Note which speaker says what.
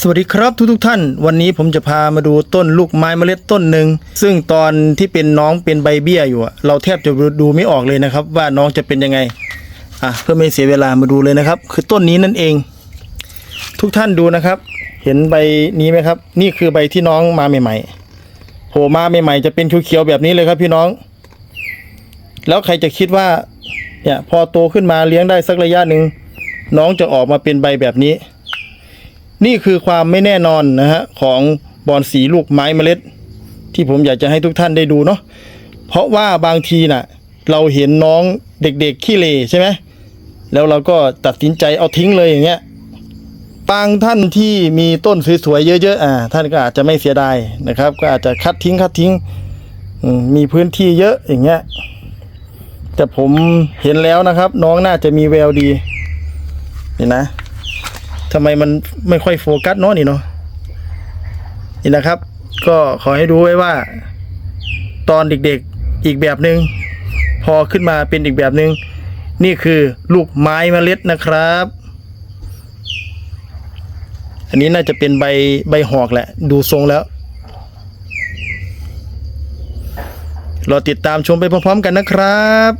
Speaker 1: สวัสดีครับทุกทุกท่าน วันนี้ผมจะพามาดูต้นลูกไม้เมล็ดต้นหนึ่งซึ่งตอนที่เป็นน้องเป็นใบเบี้ยอยู่เราแทบจะดูไม่ออกเลยนะครับ ว่าน้องจะเป็นยังไงอะเพื่อไม่เสียเวลามาดูเลยนะครับ คือต้นนี้นั่นเอง ทุกท่านดูนะครับ เห็นใบนี้ไหมครับ นี่คือใบที่น้องมาใหม่ๆโผล่มาใหม่ๆจะเป็นเขียวๆแบบนี้เลยครับพี่น้อง แล้วใครจะคิดว่าเนี่ยพอโตขึ้นมาเลี้ยงได้สักระยะหนึ่งน้องจะออกมาเป็นใบแบบนี้ นี่คือความไม่แน่นอนนะฮะของบอนสีลูกไม้เมล็ด ที่ผมอยากจะให้ทุกท่านได้ดูเนาะเพราะว่าบางทีน่ะ เราเห็นน้องเด็กๆขี้เลใช่ไหมแล้วเราก็ตัดสินใจเอาทิ้งเลยอย่างเงี้ยบางท่านที่มีต้นสวยๆเยอะๆอ่า ท่านก็อาจจะไม่เสียดายนะครับ ก็อาจจะคัดทิ้งคัดทิ้งมมีพื้นที่เยอะอย่างเงี้ยแต่ผมเห็นแล้วนะครับ น้องน่าจะมีแววดีนี่นะ ทำไมมันไม่ค่อยโฟกัสเนาะนี่เนาะนี่นะครับ ก็ขอให้ดูไว้ว่า ตอนเด็กๆอีกแบบหนึง่งพอขึ้นมาเป็นอีกแบบหนึง่งนี่คือลูกไม้เมล็ดนะครับ อันนี้น่าจะเป็นใบใบหอกแหละ ดูทรงแล้วรอติดตามชมไปพร้อมๆกันนะครับ